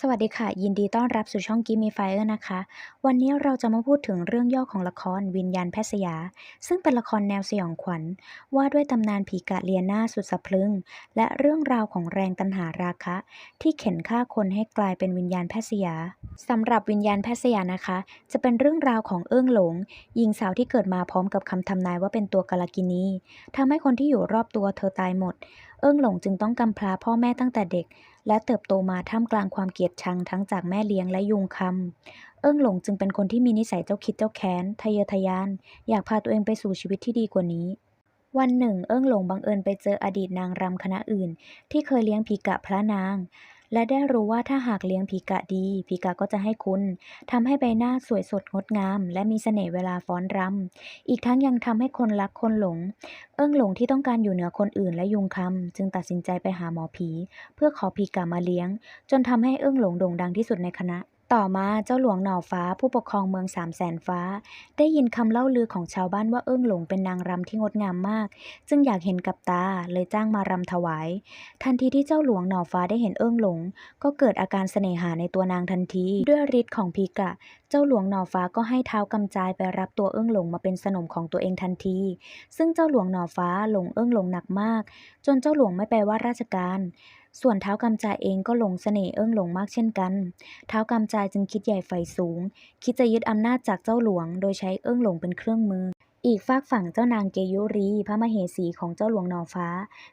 สวัสดีค่ะ ยินดีต้อนรับสู่ช่อง Gimme Fire นะคะ วันนี้เราจะมาพูดถึงเรื่องย่อของละครวิญญาณแพทย์สยา ซึ่งเป็นละครแนวสยองขวัญ ว่าด้วยตำนานผีกะเลียนาสุดสะพรึง และเรื่องราวของแรงตัณหาราคะ ที่เข็นฆ่าคนให้กลายเป็นวิญญาณแพทย์สยาสำหรับวิญญาณแพทย์สยานะคะ จะเป็นเรื่องราวของเอื้องหลงหญิงสาวที่เกิดมาพร้อมกับคำทำนายว่าเป็นตัวกาลกินีทำให้คนที่อยู่รอบตัวเธอตายหมด เอื้องหลงจึงต้องกำพร้าพ่อแม่ตั้งแต่เด็ก และเติบโตมาท่ามกลางความเกลียดชังทั้งจากแม่เลี้ยงและยุงคำเอิ้งหลงจึงเป็นคนที่มีนิสัยเจ้าคิดเจ้าแค้นทะเยอทะยาน อยากพาตัวเองไปสู่ชีวิตที่ดีกว่านี้ วันหนึ่ง เอิ้งหลงบังเอิญไปเจออดีตนางรำคณะอื่น ที่เคยเลี้ยงผีกะพระนาง และได้รู้ว่าถ้าหากเลี้ยงผีกะดี ผีกะก็จะให้คุณทำให้ใบหน้าสวยสดงดงาม และมีเสน่ห์เวลาฟ้อนรำอีกทั้งยังทำให้คนรักคนหลง เอิ้งหลงที่ต้องการอยู่เหนือคนอื่นและยุงคำจึงตัดสินใจไปหาหมอผี เพื่อขอผีกะมาเลี้ยง จนทำให้เอิ้งหลงโด่งดังที่สุดในคณะ ต่อมาเจ้าหลวงหน่อฟ้าผู้ปกครองเมืองสามแสนฟ้า ได้ยินคำเล่าลือของชาวบ้านว่าเอิ้งหลงเป็นนางรำที่งดงามมาก จึงอยากเห็นกับตาเลยจ้างมารำถวาย ทันทีที่เจ้าหลวงหน่อฟ้าได้เห็นเอิ้งหลง ก็เกิดอาการเสน่หาในตัวนางทันที ด้วยฤทธิ์ของพีกะ เจ้าหลวงหน่อฟ้าก็ให้เท้ากำจายไปรับตัวเอิ้งหลงมาเป็นสนมของตัวเองทันที ซึ่งเจ้าหลวงหน่อฟ้าหลงเอิ้งหลงหนักมาก จนเจ้าหลวงไม่ไปว่าราชการ ส่วนเท้ากำจายเองก็หลงเสน่ห์เอิ้งหลงมากเช่นกัน เท้ากำจายจึงคิดใหญ่ไฟสูง คิดจะยึดอำนาจจากเจ้าหลวง โดยใช้เอิ้งหลงเป็นเครื่องมือ อีกฝากฝั่งเจ้านางเกยุรี พระมเหสีของเจ้าหลวงนอฟ้า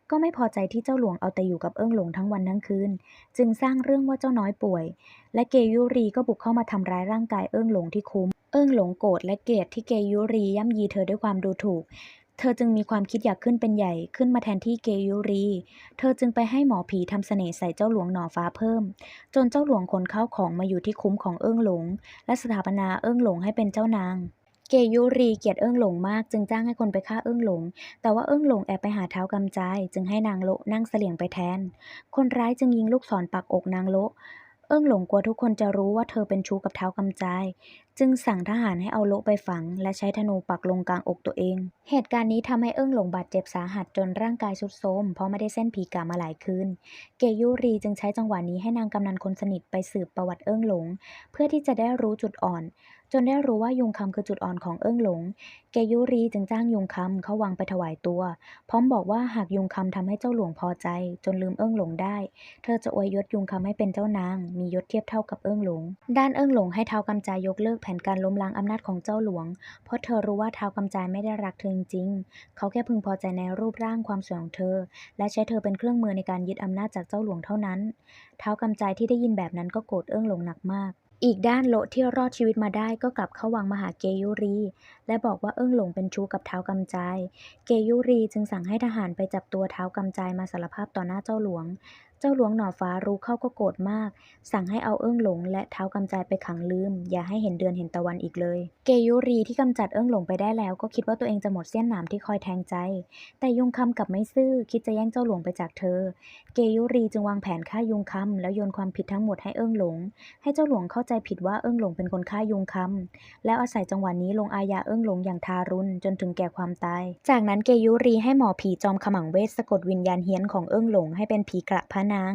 ก็ไม่พอใจที่เจ้าหลวงเอาแต่อยู่กับเอิ้งหลงทั้งวันทั้งคืน จึงสร้างเรื่องว่าเจ้าน้อยป่วย และเกยุรีก็บุกเข้ามาทำร้ายร่างกายเอิ้งหลงที่คุ้มเอิ้งหลงโกรธและเกลียดที่เกยุรีย่ำยีเธอด้วยความดูถูก เธอจึงมีความคิดอยากขึ้นเป็นใหญ่ขึ้นมาแทนที่เกยุรี เธอจึงไปให้หมอผีทำเสน่ห์ใส่เจ้าหลวงหน่อฟ้าเพิ่ม จนเจ้าหลวงขนข้าวของมาอยู่ที่คุ้มของเอิ้งหลง และสถาปนาเอิ้งหลงให้เป็นเจ้านางเกยุรีเกลียดเอิ้งหลงมากจึงจ้างให้คนไปฆ่าเอิ้งหลง แต่ว่าเอิ้งหลงแอบไปหาเท้ากำจายจึงให้นางโลนั่งเสลี่ยงไปแทน คนร้ายจึงยิงลูกศรปักอกนางโลเอิ้งหลงกลัวทุกคนจะรู้ว่าเธอเป็นชู้กับเท้ากำจาย จึงสั่งทหารให้เอาโลไปฝัง และใช้ธนูปักลงกลางอกตัวเอง เหตุการณ์นี้ทำให้เอิ้งหลงบาดเจ็บสาหัสจนร่างกายทรุดโทมเพราะไม่ได้เส้นผีกามาหลายคืน เกยุรีจึงใช้จังหวะนี้ให้นางกำนันคนสนิทไปสืบประวัติเอิ้งหลง เพื่อที่จะได้รู้จุดอ่อน จนได้รู้ว่ายุงคำคือจุดอ่อนของเอิ้งหลง เกยุรีจึงจ้างยุงคำเข้าวังไปถวายตัว พร้อมบอกว่าหากยุงคำทำให้เจ้าหลวงพอใจ จนลืมเอิ้งหลงได้ เธอจะอวยยศยุงคำให้เป็นเจ้านาง มียศเทียบเท่ากับเอิ้งหลง ด้านเอิ้งหลงให้เท้ากำจายยกเลิกแผนการล้มล้างอำนาจของเจ้าหลวง เพราะเธอรู้ว่าเท้ากำจายไม่ได้รักเธอจริงๆ เขาแค่พึงพอใจในรูปร่างความสวยของเธอ และใช้เธอเป็นเครื่องมือในการยึดอำนาจจากเจ้าหลวงเท่านั้นเท้ากำจายที่ได้ยินแบบนั้นก็โกรธเอิ้องหลงหนักมากอีกด้านโลที่รอดชีวิตมาได้ก็กลับเข้าวังมหาเกยุรี และบอกว่าเอิ้องหลงเป็นชู้กับเท้ากำจาย เกยุรีจึงสั่งให้ทหารไปจับตัวเท้ากำจายมาสารภาพต่อหน้าเจ้าหลวง เจ้าหลวงหน่อฟ้ารู้เข้าก็โกรธมาก สั่งให้เอาเอิ้องหลง และเท้ากำจายไปขังลืม อย่าให้เห็นเดือนเห็นตะวันอีกเลย เกยุรีที่กำจัดเอิ้องหลงไปได้แล้ว ก็คิดว่าตัวเองจะหมดเสี้ยนหนามที่คอยแทงใจ แต่ยุงคำกลับไม่ซื่อคิดจะแย่งเจ้าหลวงไปจากเธอ เกยุรีจึงวางแผนฆ่ายุงคำแล้วโยนความผิดทั้งหมดให้เอิ้องหลง ให้เจ้าหลวงเข้าใจผิดว่าเอิ้องหลงเป็นคนฆ่ายุงคำแล้วอาศัยจังหวะนี้ลงอาญาเอิ้องหลงอย่างทารุณจนถึงแก่ความตาย จากนั้นเกยุรีให้หมอผีจอมขมังเวทสะกดวิญญาณเฮี้ยนของเอิ้งหลงให้เป็นผีกระพรนาง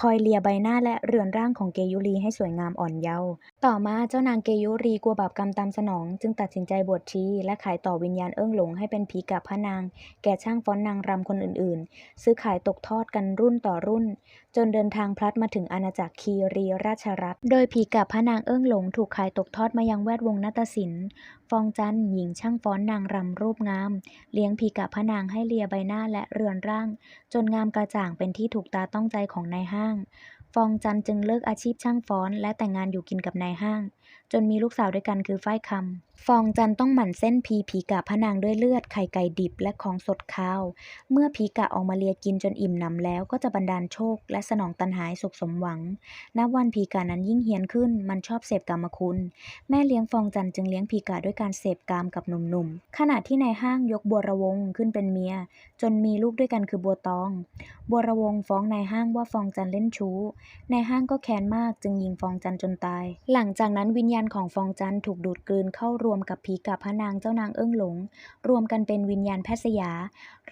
คอยเลียใบหน้าและเรือนร่างของเกยุรีให้สวยงามอ่อนเยาว์ต่อมาเจ้านางเกยุรีกลัวบาปกรรมตามสนอง จึงตัดสินใจบวชชีและขายต่อวิญญาณเอื้องหลงให้เป็นผีกะพระนาง แก่ช่างฟ้อนนางรำคนอื่นๆ ซื้อขายตกทอดกันรุ่นต่อรุ่น จนเดินทางพลัดมาถึงอาณาจักรคีรีราชรัฐ โดยผีกะพระนางเอิ้องหลงถูกขายตกทอดมายังแวดวงนาฏศิลป์ ฟองจันหญิงช่างฟ้อนนางรำรูปงาม เลี้ยงผีกะพระนางให้เลียใบหน้าและเรือนร่าง จนงามกระจ่างเป็นที่ถูกตาต้องใจของนายห้าง ฟองจันจึงเลิกอาชีพช่างฟ้อน และแต่งงานอยู่กินกับนายห้าง จนมีลูกสาวด้วยกันคือฝ้ายคำฟองจันต้องหมั่นเส้นพีผีกะพะนางด้วยเลือดไข่ไก่ดิบและของสดข้าว เมื่อผีกะออกมาเลียกินจนอิ่มหนำแล้วก็จะบันดาลโชค และสนองตันหายสุขสมหวัง นับวันผีกะนั้นยิ่งเฮี้ยนขึ้น มันชอบเสพกรรมคุณ แม่เลี้ยงฟองจันจึงเลี้ยงผีกะด้วยการเสพกามกับหนุ่มๆ ขณะที่นายห้างยกบัวระวงขึ้นเป็นเมีย จนมีลูกด้วยกันคือบัวตอง บัวระวงฟ้องนายห้างว่าฟองจันเล่นชู้นายห้างก็แค้นมากจึงยิงฟองจันจนตาย หลังจากนั้นวิญญาณของฟองจันถูกดูดกลืนเข้ารวมกับผีกับพระนางเจ้านางเอิ้งหลง รวมกันเป็นวิญญาณแพทย์สยา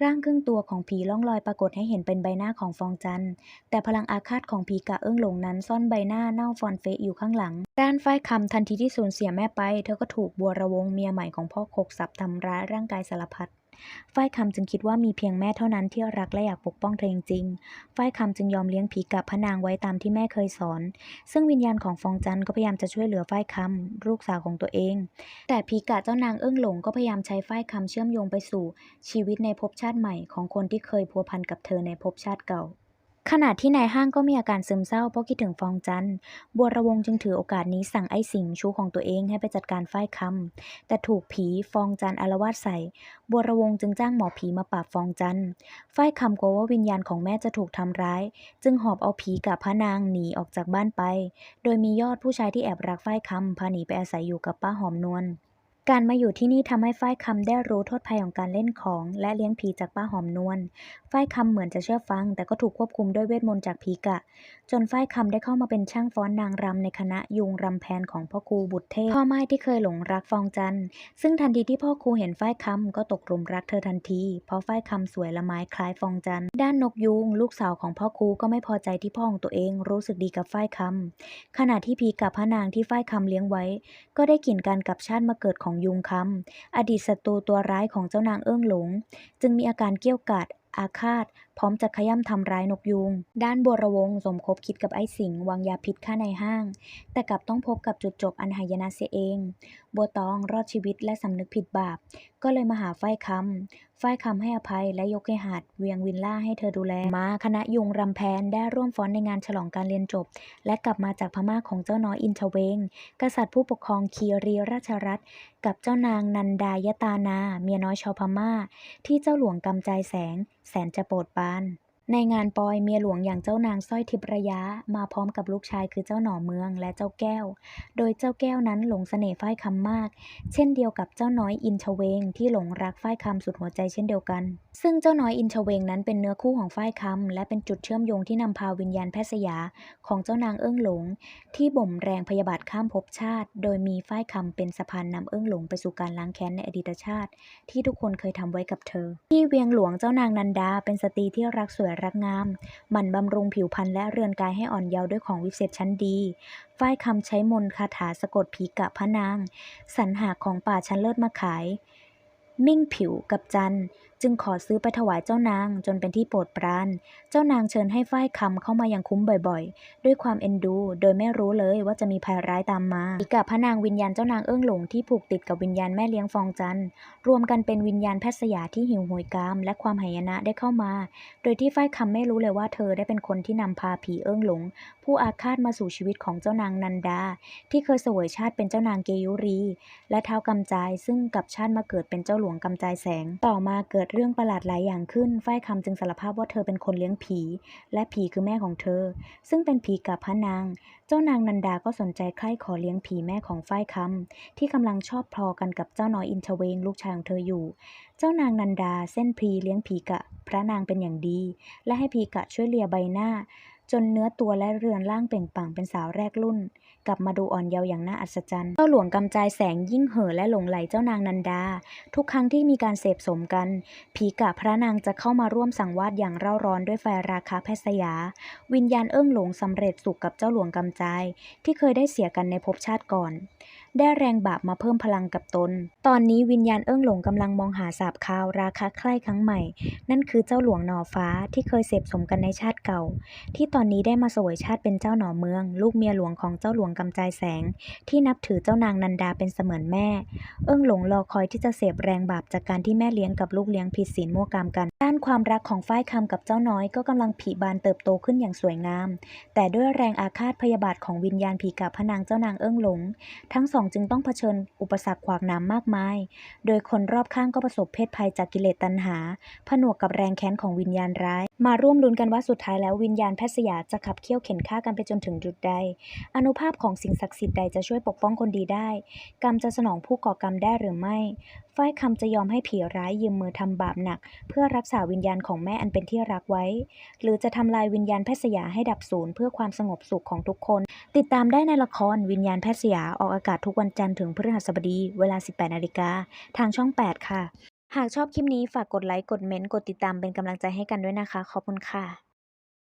ร่างครึ่งตัวของผีล่องลอยปรากฏให้เห็นเป็นใบหน้าของฟองจันทร์แต่พลังอาฆาตของผีกะเอิ้งหลงนั้นซ่อนใบหน้าเน่าฟอนเฟะอยู่ข้างหลัง ด้านฝ้ายคำทันทีที่สูญเสียแม่ไป เธอก็ถูกบัวระวงเมียใหม่ของพ่อโคกสับทำร้ายร่างกายสารพัด ฝ้ายคำจึงคิดว่ามีเพียงแม่เท่านั้นที่รักและอยากปกป้องเธอจริงๆฝ้ายคำจึงยอมเลี้ยงผีกับพระนางไว้ตามที่แม่เคยสอน ซึ่งวิญญาณของฟองจันก็พยายามจะช่วยเหลือฝ้ายคำลูกสาวของตัวเอง แต่ผีกะเจ้านางเอื้องหลงก็พยายามใช้ฝ้ายคำเชื่อมโยงไปสู่ ชีวิตในภพชาติใหม่ของคนที่เคยพัวพันกับเธอในภพชาติเก่า ขณะที่นายห้างก็มีอาการซึมเศร้าเพราะคิดถึงฟองจันบัวระวงจึงถือโอกาสนี้สั่งไอ้สิงชูของตัวเองให้ไปจัดการฝ้ายคำแต่ถูกผีฟองจันอาละวาดใส่ บัวระวงจึงจ้างหมอผีมาปราบฟองจันฝ้ายคำกลัวว่าวิญญาณของแม่จะถูกทำร้าย จึงหอบเอาผีกับพระนางหนีออกจากบ้านไป โดยมียอดผู้ชายที่แอบรักฝ้ายคำพาหนีไปอาศัยอยู่กับป้าหอมนวล การมาอยู่ที่นี่ทำให้ฝ้ายคำได้รู้โทษภัยของการเล่นของ และเลี้ยงผีจากป้าหอมนวล ฝ้ายคำเหมือนจะเชื่อฟัง แต่ก็ถูกควบคุมด้วยเวทมนต์จากผีกะ จนฝ้ายคำได้เข้ามาเป็นช่างฟ้อนนางรำในคณะยุงรำแพนของพ่อครูบุตรเทพพ่อไม้ที่เคยหลงรักฟองจันซึ่งทันทีที่พ่อครูเห็นฝ้ายคำก็ตกหลุมรักเธอทันที เพราะฝ้ายคำสวยละไม้คล้ายฟองจันด้านนกยูงลูกสาวของพ่อครูก็ไม่พอใจที่พ่อของตัวเองรู้สึกดีกับฝ้ายคำขณะที่ผีกับพระนางที่ฝ้ายคำเลี้ยงไว้ ก็ได้กลิ่นการกลับชาติมาเกิดของยุงคำอดีตศัตรูตัวร้ายของเจ้านางเอื้องหลง จึงมีอาการเกี้ยวกาดอาฆาตพร้อมจะขย้ำทำร้ายนกยูงด้านบัวระวงสมคบคิดกับไอ้สิงหวางยาพิษฆ่าในห้าง แต่กลับต้องพบกับจุดจบอันหายนะเสียเอง บัวตองรอดชีวิตและสำนึกผิดบาป ก็เลยมาหาฝ้ายคำฝ้ายคำให้อภัยและยกให้หาดเวียงวินล่าให้เธอดูแล มาคณะยุงรำแพนได้ร่วมฟ้อนในงานฉลองการเรียนจบ และกลับมาจากพม่าของเจ้าน้อยอินทเวง กษัตริย์ผู้ปกครองคีรีราชรัฐกับเจ้านางนันดายตานา เมียน้อยชาวพม่า ที่เจ้าหลวงกำใจแสง แสนจะโปรดปราน ในงานปอยเมียหลวงอย่างเจ้านางสร้อยทิพระยะ มาพร้อมกับลูกชายคือเจ้าหน่อเมืองและเจ้าแก้ว โดยเจ้าแก้วนั้นหลงเสน่ห์ฝ้ายคำมาก เช่นเดียวกับเจ้าน้อยอินทเวง ที่หลงรักฝ้ายคำสุดหัวใจเช่นเดียวกัน ซึ่งเจ้าน้อยอินทเวงนั้นเป็นเนื้อคู่ของฝ้ายคำและเป็นจุดเชื่อมโยงที่นำพาวิญญาณแพทย์สยาของเจ้านางเอิ้งหลง ที่บ่มแรงพยาบาทข้ามภพชาติ โดยมีฝ้ายคำเป็นสะพานนำเอิ้งหลงไปสู่การล้างแค้นในอดีตชาติ ที่ทุกคนเคยทำไว้กับเธอ ที่เวียงหลวงเจ้านางนันดาเป็นสตรีที่รักสวยรักงาม หมั่นบำรุงผิวพรรณและเรือนกายให้อ่อนเยาว์ด้วยของวิเศษชั้นดี ฝ้ายคำใช้มนต์คาถาสะกดผีกะพระนาง สรรหาของป่าชั้นเลิศมาขาย มิ่งผิวกับจันทร์ จึงขอซื้อไปถวายเจ้านางจนเป็นที่โปรดปราน เจ้านางเชิญให้ฝ้ายคำเข้ามายังคุ้มบ่อยๆ ด้วยความเอ็นดู โดยไม่รู้เลยว่าจะมีภัยร้ายตามมาอีกกับพระนางวิญญาณเจ้านางเอื้องหลงที่ผูกติดกับวิญญาณแม่เลี้ยงฟองจันรวมกันเป็นวิญญาณแพทย์สยาที่หิวโหยกาม และความหายนะได้เข้ามา โดยที่ฝ้ายคำไม่รู้เลยว่าเธอได้เป็นคนที่นำพาผีเอื้องหลง ผู้อาฆาตมาสู่ชีวิตของเจ้านางนันดา ที่เคยเสวยชาติเป็นเจ้านางเกยุรี และเท้ากำจายซึ่งกับชาติมาเกิดเป็นเจ้าหลวงกำจายแสง ต่อมาเกิดเรื่องประหลาดหลายอย่างขึ้น ฝ้ายคำจึงสารภาพว่าเธอเป็นคนเลี้ยงผี และผีคือแม่ของเธอ ซึ่งเป็นผีกับพระนาง เจ้านางนันดาก็สนใจใคร่ขอเลี้ยงผีแม่ของฝ้ายคำที่กำลังชอบพอกันกับเจ้าน้อยอินชเวงลูกชายของเธออยู่ เจ้านางนันดาเส้นพรีเลี้ยงผีกะ พระนางเป็นอย่างดี และให้ผีกะช่วยเลียใบหน้า จนเนื้อตัวและเรือนร่างเปล่งปลั่งเป็นสาวแรกรุ่น กลับมาดูอ่อนเยาว์อย่างน่าอัศจรรย์ เจ้าหลวงกำจายแสงยิ่งเห่อและหลงไหลเจ้านางนันดา ทุกครั้งที่มีการเสพสมกัน ผีกะพระนางจะเข้ามาร่วมสังวาสอย่างเร่าร้อนด้วยไฟราคาแพทยา วิญญาณเอิ้องหลงสำเร็จสุขกับเจ้าหลวงกำจาย ที่เคยได้เสียกันในภพชาติก่อน ได้แรงบาปมาเพิ่มพลังกับตน ตอนนี้วิญญาณเอิ้งหลงกำลังมองหาสาบคาวราคาใคร่ครั้งใหม่ นั่นคือเจ้าหลวงหน่อฟ้าที่เคยเสพสมกันในชาติเก่า ที่ตอนนี้ได้มาสวยชาติเป็นเจ้าหน่อเมือง ลูกเมียหลวงของเจ้าหลวงกำจายแสง ที่นับถือเจ้านางนันดาเป็นเสมือนแม่ เอิ้งหลงรอคอยที่จะเสพแรงบาปจากการที่แม่เลี้ยงกับลูกเลี้ยงผิดศีลมั่วกรามกัน ด้านความรักของฝ้ายคำกับเจ้าน้อยก็กำลังผลิบานเติบโตขึ้นอย่างสวยงาม แต่ด้วยแรงอาฆาตพยาบาทของวิญญาณผีกับพนางเจ้านางเอิ้งหลง ทั้งสองจึงต้องเผชิญอุปสรรคขวากหน้ำมากมาย โดยคนรอบข้างก็ประสบเพศภัยจากกิเลสตัณหา ผนวกกับแรงแค้นของวิญญาณร้าย มาร่วมลุ้นกันว่าสุดท้ายแล้ววิญญาณแพทย์สยาจะขับเคี่ยวเข็นฆ่ากันไปจนถึงจุดใด อนุภาพของสิ่งศักดิ์สิทธิ์ใดจะช่วยปกป้องคนดีได้ กรรมจะสนองผู้ก่อกรรมได้หรือไม่ ฝ้ายคำจะยอมให้ผีร้ายยืมมือทำบาปหนัก เพื่อรักษาวิญญาณของแม่อันเป็นที่รักไว้ หรือจะทำลายวิญญาณแพทย์สยาให้ดับสูญเพื่อความสงบสุขของทุกคน ติดตามได้ในละครวิญญาณแพทย์สยาออกอากาศทุกวันจันทร์ถึงพฤหัสบดี เวลา 18นาฬิกาทางช่อง 8 ค่ะ หากชอบคลิปนี้ฝากกดไลค์ กดเมนต์ กดติดตามเป็นกำลังใจให้กันด้วยนะคะ ขอบคุณค่ะ